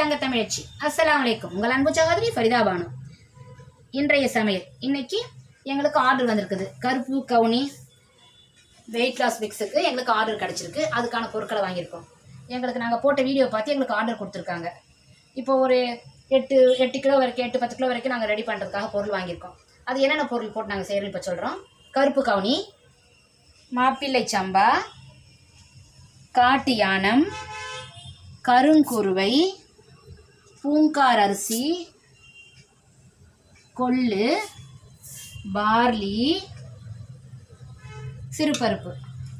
தங்க தமிழச்சி அஸ்லாம் அலைக்கும். உங்கள் அன்பு சகோதரி ஃபரிதா பானு. இன்றைய சமையல். இன்னைக்கு எங்களுக்கு ஆர்டர் வந்திருக்குது. கருப்பு கவுனி வெயிட் லாஸ் மிக்ஸுக்கு எங்களுக்கு ஆர்டர் கிடச்சிருக்கு. அதுக்கான பொருட்களை வாங்கியிருக்கோம். எங்களுக்கு நாங்கள் போட்ட வீடியோ பார்த்து எங்களுக்கு ஆர்டர் கொடுத்துருக்காங்க. இப்போ ஒரு எட்டு எட்டு கிலோ வரைக்கும் எட்டு பத்து கிலோ வரைக்கும் நாங்கள் ரெடி பண்ணுறதுக்காக பொருள் வாங்கியிருக்கோம். அது என்னென்ன பொருள் போட்டு நாங்கள் செய்கிறோம் இப்போ சொல்கிறோம் கருப்பு கவுனி மாப்பிள்ளை சம்பா காட்டு யானம் கருங்குருவை பூங்கார் அரிசி கொள்ளு பார்லி சிறுபருப்பு.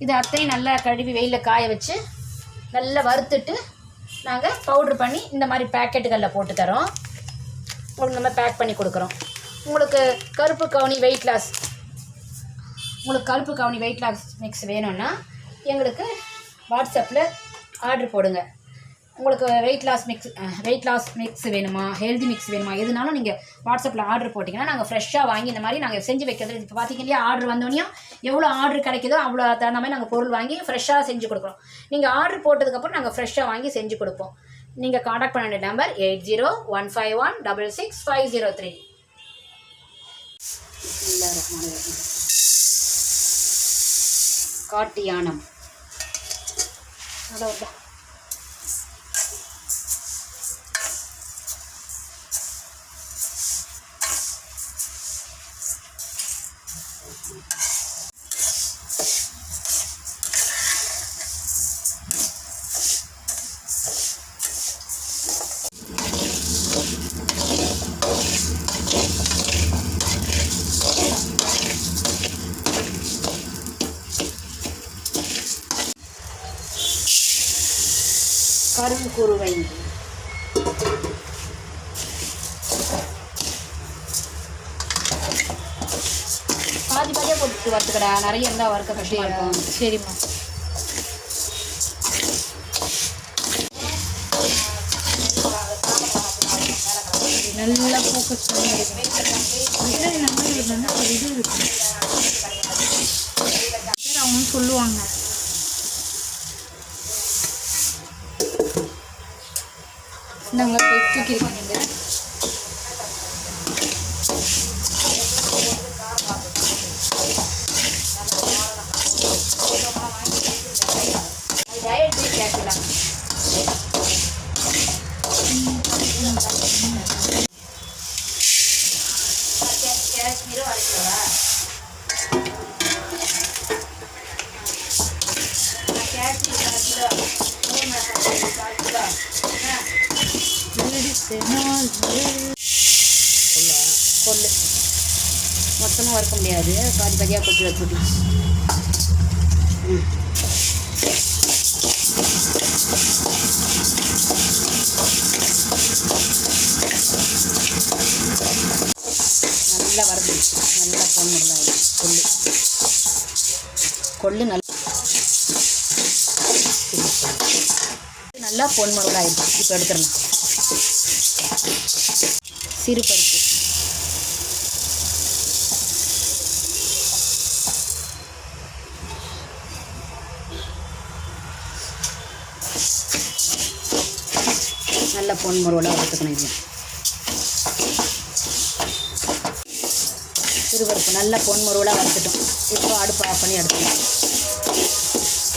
இது அத்தையும் நல்லா கழுவி வெயிலில் காய வச்சு நல்லா வறுத்துட்டு நாங்கள் பவுட்ரு பண்ணி இந்த மாதிரி பேக்கெட்டுகளில் போட்டு தரோம். உங்களுக்கு நம்ம பேக் பண்ணி கொடுக்குறோம். உங்களுக்கு கருப்பு கவுனி வெயிட் லாஸ் உங்களுக்கு கருப்பு கவுனி வெயிட் லாஸ் மிக்ஸ் வேணும்னா எங்களுக்கு வாட்ஸ்அப்பில் ஆர்டர் போடுங்க. உங்களுக்கு weight loss mix weight loss mix வேணுமா? ஹெல்தி மிக்ஸ் வேணுமா? எதுனாலும் நீங்கள் வாட்ஸ்அப்பில் ஆர்டர் போட்டிங்கன்னா நாங்கள் ஃப்ரெஷ்ஷாக வாங்கி இந்த மாதிரி நாங்கள் செஞ்சு வைக்கிறது. இப்போ பார்த்திங்க இல்லையா ஆர்டர் வந்தோடனையும் எவ்வளோ ஆர்டர் கிடைக்குதோ அவ்வளோ தகுந்த மாதிரி நாங்கள் பொருள் வாங்கி ஃப்ரெஷ்ஷாக செஞ்சு கொடுக்குறோம். நீங்கள் ஆர்டர் போட்டதுக்கப்புறம் நாங்கள் ஃப்ரெஷ்ஷாக வாங்கி செஞ்சு கொடுப்போம். நீங்கள் காண்டாக்ட் பண்ண வேண்டிய number eight zero one five one double six five zero three காட்டு யானம் அதான் கருங்குருவை பாதி பாதியாக போட்டு வறுத்துக்கடா நிறைய இருந்தால் வறுக்க கஷ்டமாக இருக்கும் சரிம்மா நல்லா ஃபோக்கஸ் பண்ணி நம்ம இது வந்து ஒரு இது இருக்கு பேர் அவங்க சொல்லுவாங்க நாங்கள் போய் தூக்கியிருக்கீங்க டயட் காஷ்மீரும் அரைக்கவா காஷ்மீர் கால் கிலோ மூணு மசாலா கால் கிலோ கொள்ளு மொத்தமாக வறுக்க முடியாது பாதி பாதியாக கொட்டி வச்சுட்டு நல்லா வருது நல்லா பொண்ணுலாம் கொள்ளு கொள்ளு நல்லா நல்லா பொன்முருளாயிடுச்சு இப்போ எடுத்துடலாம் சிறுபருப்பு நல்ல பொன்முருவலாக வறுத்துக்கணும் இது. சிறுபருப்பு நல்ல பொன் முருவலாக வறுத்துட்டோம். இப்போ அடுப்பு ஆஃப் பண்ணி எடுத்துக்கலாம்.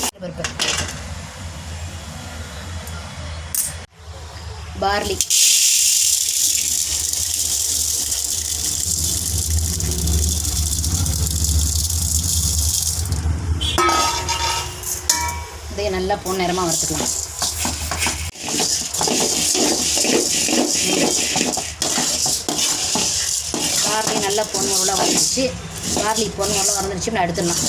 சிறுபருப்பு பார்லி நல்லா பொன் நேரமாக வறுத்துக்கலாம். பார்லி நல்லா பொன் உருளாக வந்துருச்சு பார்லி பொன் உருளாக வந்துருச்சு நான் எடுத்துடலாம்.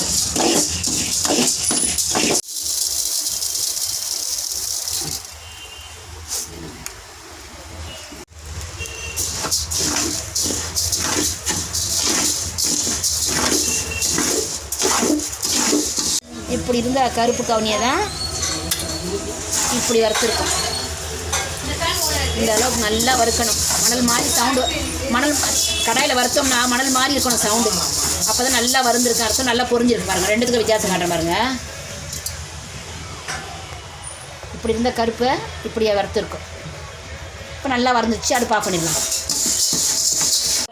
கருப்பு கவுனியை தான் இப்படி வறுத்துருக்கோம். இந்த அளவுக்கு நல்லா வறுக்கணும். மணல் மாதிரி சவுண்டு மணல் கடாயில் வறுத்தோம்னா மணல் மாதிரி இருக்கணும் சவுண்டு அப்போ தான் நல்லா வறுந்துருக்கு. அர்த்தம் நல்லா பொரிஞ்சிருக்கு பாருங்கள் ரெண்டுத்துக்கும் வித்தியாசம் காட்டுறேன் பாருங்கள் இப்படி இருந்த கருப்பை இப்படியே வறுத்துருக்கோம். இப்போ நல்லா வறுந்துச்சு. அடுப்பு ஆஃப் பண்ணிடலாம்.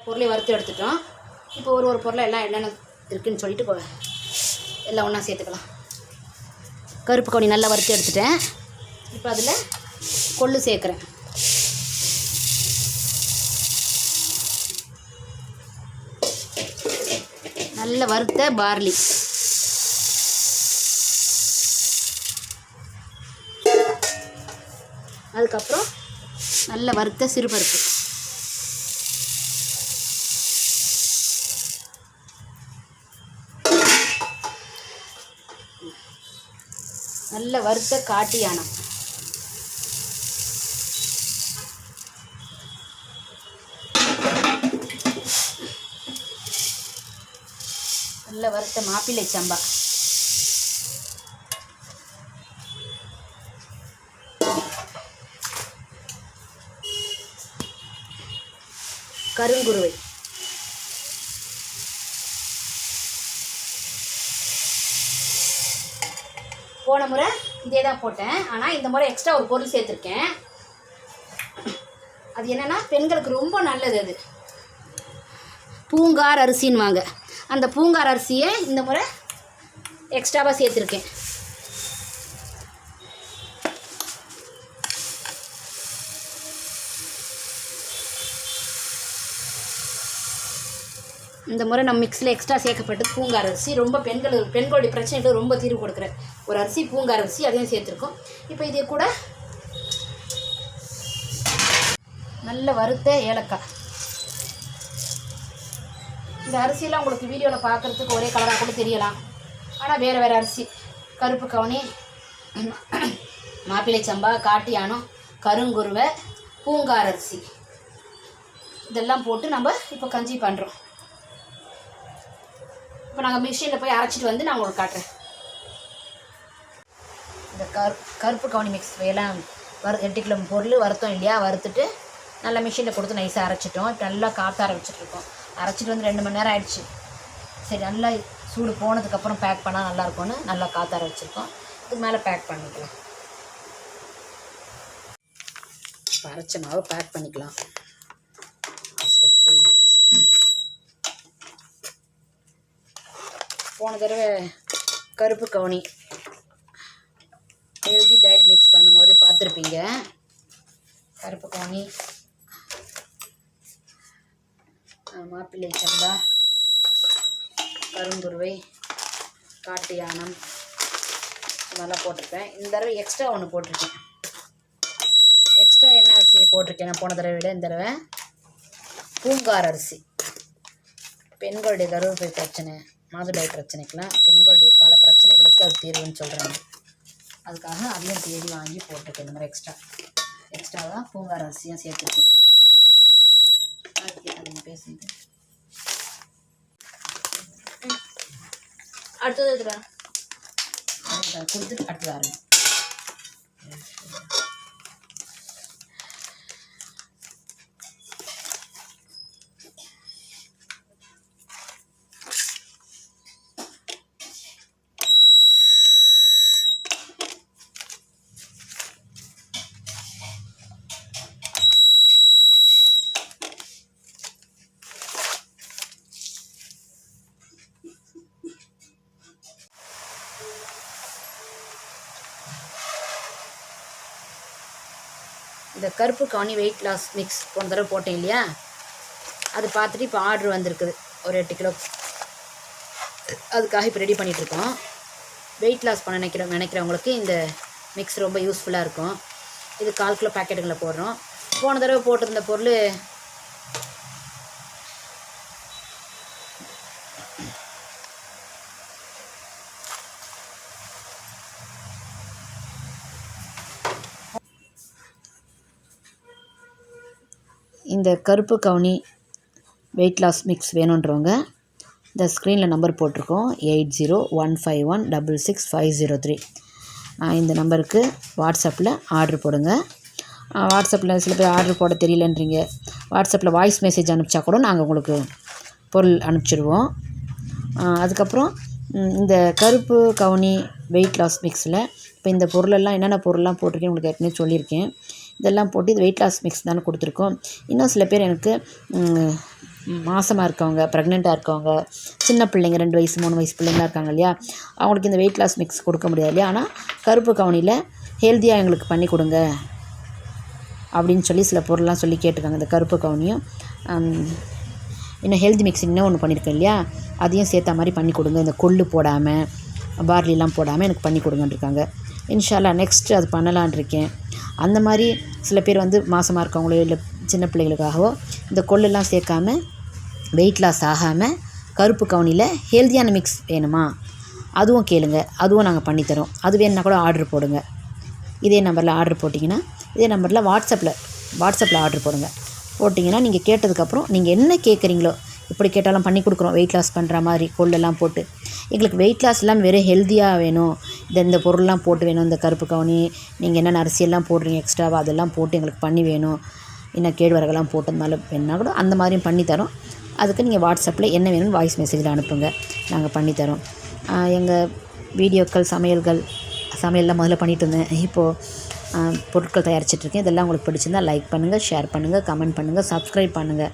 பொருளை வறுத்து எடுத்துட்டோம். இப்போ ஒரு ஒரு பொருளை எல்லாம் என்னென்ன இருக்குன்னு சொல்லிட்டு எல்லாம் ஒன்றா சேர்த்துக்கலாம். கருப்பு கவுனி நல்லா வறுத்து எடுத்துட்டேன். இப்போ அதில் கொள்ளு சேர்க்குறேன். நல்ல வறுத்த பார்லி. அதுக்கப்புறம் நல்ல வறுத்த சிறுபருப்பு. நல்ல வறுத்த காட்டு யானம் நல்ல வறுத்த மாப்பிள்ளை சம்பா. கருங்குருவை. போன முறை இதே தான் போட்டேன். ஆனால் இந்த முறை எக்ஸ்ட்ரா ஒரு பொருள் சேர்த்துருக்கேன். அது என்னென்னா பெண்களுக்கு ரொம்ப நல்லது அது. பூங்கார் அரிசின்வாங்க அந்த பூங்கார் அரிசியை இந்த முறை எக்ஸ்ட்ராவாக சேர்த்துருக்கேன். இந்த முறை நம்ம மிக்ஸில் எக்ஸ்ட்ரா சேர்க்கப்பட்டது பூங்கார் அரிசி ரொம்ப பெண்கள் பெண்களுடைய பிரச்சனைகளுக்கு ரொம்ப தீர்வு கொடுக்குற ஒரு அரிசி பூங்கார் அரிசி அதையும் சேர்த்துருக்கோம். இப்போ இதே கூட நல்ல வறுத்த ஏலக்காய். இந்த அரிசியெல்லாம் உங்களுக்கு வீடியோவில் பார்க்குறதுக்கு ஒரே கலராக கூட தெரியலாம். ஆனால் வேறு வேறு அரிசி. கருப்பு கவுனி மாப்பிள்ளை சம்பா காட்டு யானம் கருங்குருவை பூங்கார் அரிசி. இதெல்லாம் போட்டு நம்ம இப்போ கஞ்சி பண்ணுறோம் இப்போ நாங்கள் மிஷினில் போய் அரைச்சிட்டு வந்து நான் உங்களுக்கு காட்டுறேன். இந்த கரு கருப்பு கவுனி மிக்ஸ் எல்லாம் வறு எட்டு கிலோ பொருள் வறுத்தோம் இல்லையா? வறுத்துட்டு நல்லா மிஷினில் கொடுத்து நைஸாக அரைச்சிட்டோம். இப்போ நல்லா காற்று வச்சுட்ருக்கோம் அரைச்சிட்டு வந்து ரெண்டு மணி நேரம் ஆயிடுச்சு. சரி நல்லா சூடு போனதுக்கப்புறம் பேக் பண்ணால் நல்லா இருக்கும்னு நல்லா காற்று வச்சுருக்கோம். இதுக்கு மேலே பேக் பண்ணிக்கலாம். இப்போ அரைச்ச மாவு பேக் பண்ணிக்கலாம். போன தடவை கருப்பு கவுனி. எழுதி டயட் மிக்ஸ் பண்ணும்போது பார்த்துருப்பீங்க. கருப்பு கவுனி. மாப்பிள்ளை சம்பா. கருங்குருவை காட்டு யானம். இதெல்லாம் போட்டிருப்பேன். இந்த தடவை எக்ஸ்ட்ரா ஒன்று போட்டிருக்கேன். எக்ஸ்ட்ரா என்ன அரிசி போட்டிருக்கேன் நான் போன தடவை விட? இந்த தடவை பூங்கார் அரிசி. பெண்களுடைய கருவப்பை பிரச்சனை. மாதவிடாய் பிரச்சனைக்கெலாம் பெண்களுடைய பல பிரச்சனைகளுக்கு அது தீர்வுன்னு சொல்கிறாங்க அதுக்காக அதையும் தேடி வாங்கி போட்டிருக்கேன் இந்த மாதிரி எக்ஸ்ட்ரா எக்ஸ்ட்ராவாக பூங்கார் அரிசியும் சேர்த்துருக்கேன். அது பேசுங்க அடுத்தது கொடுத்துட்டு அடுத்தது ஆரம்பி கருப்பு கவனி வெயிட் லாஸ் மிக்ஸ் போன தடவை போட்டேன் இல்லையா? அது பார்த்துட்டு இப்போ ஆர்டர் வந்திருக்குது. ஒரு எட்டு கிலோ. அதுக்காக இப்போ ரெடி பண்ணிகிட்ருக்கோம் வெயிட் லாஸ் பண்ண நினைக்கிற நினைக்கிறவங்களுக்கு இந்த மிக்ஸ் ரொம்ப யூஸ்ஃபுல்லாக இருக்கும். இது கால் கிலோ பேக்கெட்டுங்களை போடுறோம். போன தடவை போட்டிருந்த பொருள் இந்த கருப்பு கவுனி வெயிட் லாஸ் மிக்ஸ் வேணுன்றவங்க இந்த ஸ்க்ரீனில் நம்பர் போட்டிருக்கோம் eight zero one five one double six five zero three இந்த நம்பருக்கு வாட்ஸ்அப்பில் ஆர்டர் போடுங்க. வாட்ஸ்அப்பில் சில பேர் ஆர்டர் போட தெரியலன்றீங்க. வாட்ஸ்அப்பில் வாய்ஸ் மெசேஜ் அனுப்பிச்சா கூட நாங்கள் உங்களுக்கு பொருள் அனுப்பிச்சிடுவோம் அதுக்கப்புறம் இந்த கருப்பு கவுனி வெயிட் லாஸ் மிக்ஸில் இப்போ இந்த பொருளெல்லாம் என்னென்ன பொருள்லாம் போட்டிருக்கேன் உங்களுக்கு ஏற்கனவே சொல்லியிருக்கேன். இதெல்லாம் போட்டு இது வெயிட் லாஸ் மிக்ஸ் தானே கொடுத்துருக்கோம். இன்னும் சில பேர் எனக்கு மாசமாக இருக்கவங்க ப்ரெக்னெண்ட்டாக இருக்கவங்க சின்ன பிள்ளைங்க ரெண்டு வயசு மூணு வயசு பிள்ளைங்களா இருக்காங்க இல்லையா? அவங்களுக்கு இந்த வெயிட் லாஸ் மிக்ஸ் கொடுக்க முடியாது இல்லையா? ஆனால் கருப்பு கவனியில் ஹெல்த்தியாக எங்களுக்கு பண்ணி கொடுங்க. அப்படின்னு சொல்லி சில பொருள்லாம் சொல்லி கேட்டுருக்காங்க இந்த கருப்பு கவுனியும். இன்னும் ஹெல்த் மிக்ஸ் இன்னும் ஒன்று பண்ணியிருக்கேன் இல்லையா? அதையும் சேர்த்த மாதிரி பண்ணி கொடுங்க. இந்த கொள்ளு போடாமல் பார்லிலாம் போடாமல் எனக்கு பண்ணி கொடுங்கன்ட்ருக்காங்க இன்ஷாலா இன்ஷால்லா நெக்ஸ்ட்டு அது பண்ணலான் இருக்கேன் அந்த மாதிரி சில பேர் வந்து மாசமாக இருக்கவங்களோ இல்லை சின்ன பிள்ளைகளுக்காகவோ இந்த கொள்ளெல்லாம் சேர்க்காம வெயிட் லாஸ் ஆகாமல் கருப்பு கவுனியில் ஹெல்த்தியான மிக்ஸ் வேணுமா? அதுவும் கேளுங்க. அதுவும் நாங்கள் பண்ணித்தரோம் அது வேணுன்னா கூட ஆர்டர் போடுங்க. இதே நம்பரில் ஆர்டர் போட்டிங்கன்னா இதே நம்பரில் வாட்ஸ்அப்பில் வாட்ஸ்அப்பில் ஆர்டர் போடுங்க. போட்டிங்கன்னா நீங்கள் கேட்டதுக்கப்புறம் நீங்கள் என்ன கேட்குறீங்களோ இப்படி கேட்டாலும் பண்ணி கொடுக்குறோம். வெயிட் லாஸ் பண்ணுற மாதிரி கொள்ளெல்லாம் போட்டு. எங்களுக்கு வெயிட் லாஸ் இல்லாமல் வெறும் ஹெல்த்தியாக வேணும். இந்த இந்த பொருள்லாம் போட்டு வேணும். இந்த கருப்பு கவுனி நீங்கள் என்னென்ன அரிசியெல்லாம் போடுறீங்க எக்ஸ்ட்ராவாக அதெல்லாம் போட்டு எங்களுக்கு பண்ணி வேணும். இன்னும் கேழ்வரகெல்லாம் போட்டதுனால வேணுன்னா கூட அந்த மாதிரியும் பண்ணித்தரோம் அதுக்கு நீங்கள் வாட்ஸ்அப்பில் என்ன வேணும்னு வாய்ஸ் மெசேஜில் அனுப்புங்க. நாங்கள் பண்ணித்தரோம் எங்கள் வீடியோக்கள் சமையல்கள் சமையல்லாம் முதல்ல பண்ணிகிட்டு இருந்தேன். இப்போது பொருட்கள் தயாரிச்சிட்ருக்கேன் இதெல்லாம் உங்களுக்கு பிடிச்சிருந்தா லைக் பண்ணுங்கள் ஷேர் பண்ணுங்கள் கமெண்ட் பண்ணுங்கள் சப்ஸ்கிரைப் பண்ணுங்கள்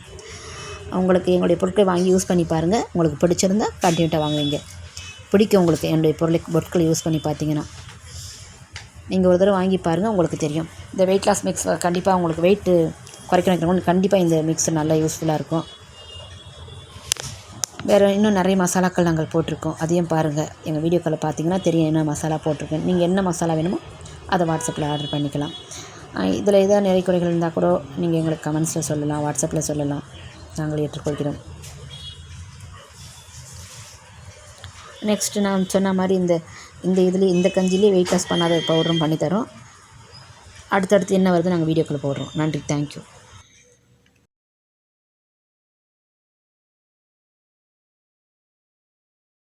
உங்களுக்கு எங்களுடைய பொருட்கள் வாங்கி யூஸ் பண்ணி பாருங்கள் உங்களுக்கு பிடிச்சிருந்தா கண்டினியூட்டாக வாங்குவீங்க. பிடிக்கும் உங்களுக்கு என்னுடைய பொருளை பொருட்களை யூஸ் பண்ணி பார்த்தீங்கன்னா. நீங்கள் ஒரு தடவை வாங்கி பாருங்கள் உங்களுக்கு தெரியும். இந்த வெயிட் லாஸ் மிக்ஸ் கண்டிப்பாக உங்களுக்கு வெயிட்டு குறைக்கணும் வைக்கிறவங்களுக்கு கண்டிப்பாக இந்த மிக்ஸ் நல்லா யூஸ்ஃபுல்லாக இருக்கும். வேறு இன்னும் நிறைய மசாலாக்கள் நாங்கள் போட்டிருக்கோம். அதையும் பாருங்கள் எங்கள் வீடியோக்களை பார்த்தீங்கன்னா தெரியும் என்ன மசாலா போட்டிருக்கேன். நீங்கள் என்ன மசாலா வேணுமோ அதை வாட்ஸ்அப்பில் ஆர்டர் பண்ணிக்கலாம். இதில் ஏதாவது நிறை குறைகள் இருந்தால் கூட நீங்கள் எங்களுக்கு கமெண்ட்ஸில் சொல்லலாம் வாட்ஸ்அப்பில் சொல்லலாம். நாங்கள் ஏற்றுக்கொள்கிறோம். நெக்ஸ்ட்டு நான் சொன்ன மாதிரி இந்த இந்த இதுலேயே இந்த கஞ்சிலே வெயிட் லாஸ் பண்ணாத பவுடரும் பண்ணித்தரோம். அடுத்தடுத்து என்ன வருது நாங்கள் வீடியோக்குள்ளே போடுறோம். நன்றி. தேங்க்யூ